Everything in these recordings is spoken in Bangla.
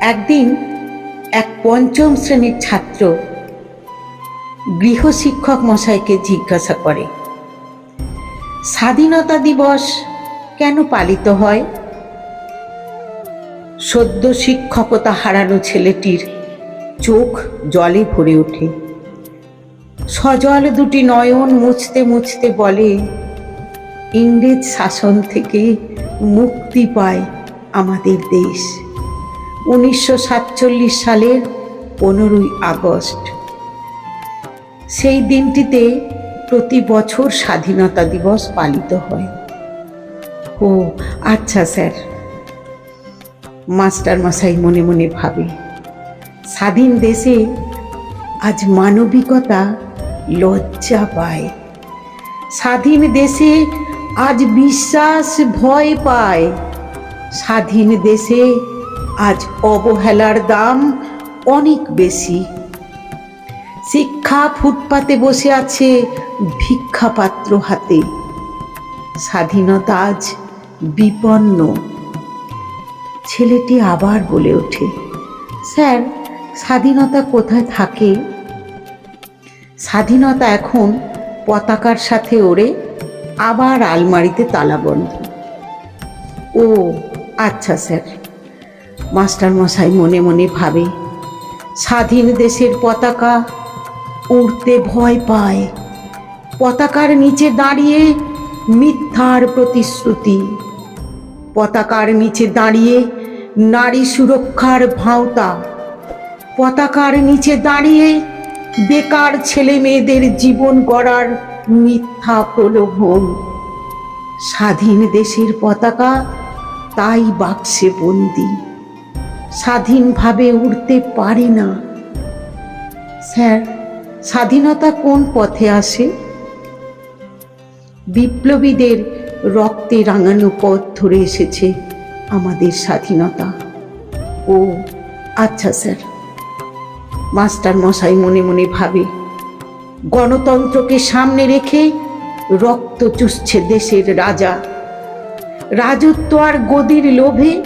একদিন এক পঞ্চম শ্রেণির ছাত্র গৃহশিক্ষক মশাইকে জিজ্ঞাসা করে, স্বাধীনতা দিবস কেন পালিত হয়? সদ্য শিক্ষকতা হারানো ছেলেটির চোখ জলে ভরে ওঠে। সজল দুটি নয়ন মুছতে মুছতে বলে, ইংরেজ শাসন থেকে মুক্তি পায় আমাদের দেশ। উনিশশো সাতচল্লিশ সালের পনেরোই আগস্ট। সেই দিনটিতে প্রতি বছর স্বাধীনতা দিবস পালিত হয়। ও আচ্ছা স্যার। মাস্টার মশাই মনে মনে ভাবে, স্বাধীন দেশে আজ মানবিকতা লজ্জা পায়। স্বাধীন দেশে আজ বিশ্বাস ভয় পায়। স্বাধীন দেশে আজ অবহেলার দাম অনেক বেশি। শিক্ষা ফুটপাতে বসে আছে ভিক্ষা পাত্র হাতে। স্বাধীনতা আজ বিপন্ন। ছেলেটি আবার বলে ওঠে, স্যার, স্বাধীনতা কোথায় থাকে? স্বাধীনতা এখন পতাকার সাথে ওড়ে, আবার আলমারিতে তালাবন্ধ ও আচ্ছা স্যার। মাস্টার মশাই মনে মনে ভাবে, স্বাধীন দেশের পতাকা উড়তে ভয় পায়। পতাকার নিচে দাঁড়িয়ে মিথ্যার প্রতিশ্রুতি। পতাকার নিচে দাঁড়িয়ে নারী সুরক্ষার ভাঁওতা। পতাকার নিচে দাঁড়িয়ে বেকার ছেলে মেয়েদের জীবন গড়ার মিথ্যা প্রলোভন। স্বাধীন দেশের পতাকা তাই বাক্সে বন্দি। স্বাধীনভাবে উড়তে পারে না। স্যার, স্বাধীনতা কোন পথে আসে? বিপ্লবীদের রক্তে রাঙানো পথ ধরে এসেছে আমাদের স্বাধীনতা। ও আচ্ছা স্যার। মাস্টার মশাই মনে মনে ভাবে, গণতন্ত্রকে সামনে রেখে রক্ত চুষছে দেশের রাজা। রাজত্ব আর গদির লোভে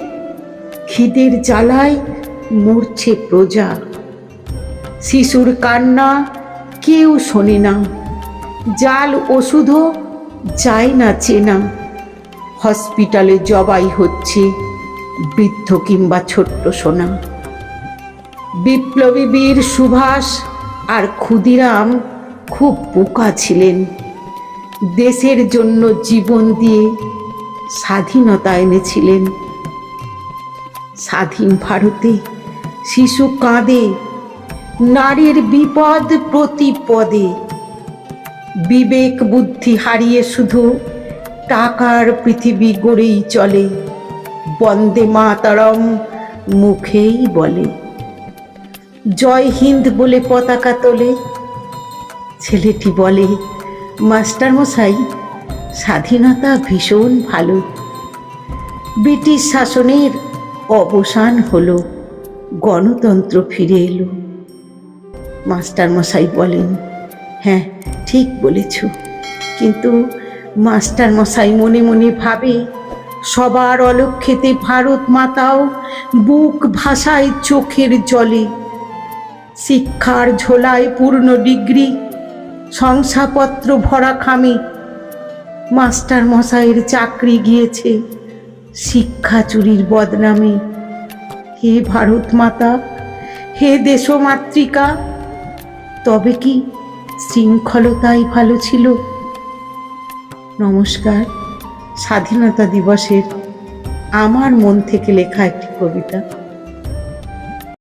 খিদের জ্বালায় মরছে প্রজা। শিশুর কান্না কেউ শোনে না, জাল ওষুধও যায় না চেনা। হসপিটালে জবাই হচ্ছে বৃদ্ধ কিংবা ছোট্ট সোনা। বিপ্লবী বীর সুভাষ আর ক্ষুদিরাম খুব বোকা ছিলেন। দেশের জন্য জীবন দিয়ে স্বাধীনতা এনেছিলেন। স্বাধীন ভারতে শিশু কাঁদে, নারীর বিপদ প্রতিপদে। বিবেক বুদ্ধি হারিয়ে শুধু টাকার পৃথিবী গড়েই চলে, বন্দে মাতারম মুখেই বলে। জয় হিন্দ বলে পতাকা তোলে, ছেলেটি বলে মাস্টার মশাই স্বাধীনতা ভীষণ ভালো। ব্রিটিশ শাসনের অবসান হলো। গণতন্ত্র ফিরে এলো। মাস্টার মশাই বলেন হ্যাঁ ঠিক বলেছ। কিন্তু মাস্টার মশাই মনে মনে ভাবে, সবার অলক্ষেতে ভারত মাতাও বুক ভাষায় চোখের জলে। শিক্ষার ঝোলায় পূর্ণ ডিগ্রি, শংসাপত্র ভরা খামে। মাস্টার মশাইয়ের চাকরি গিয়েছে। শিক্ষা চুরির বদনামে। হে ভারত মাতা, হে দেশমাতৃকা তবে কি শৃঙ্খলতাই ভালো ছিল? নমস্কার, স্বাধীনতা দিবসের আমার মন থেকে লেখা একটি কবিতা।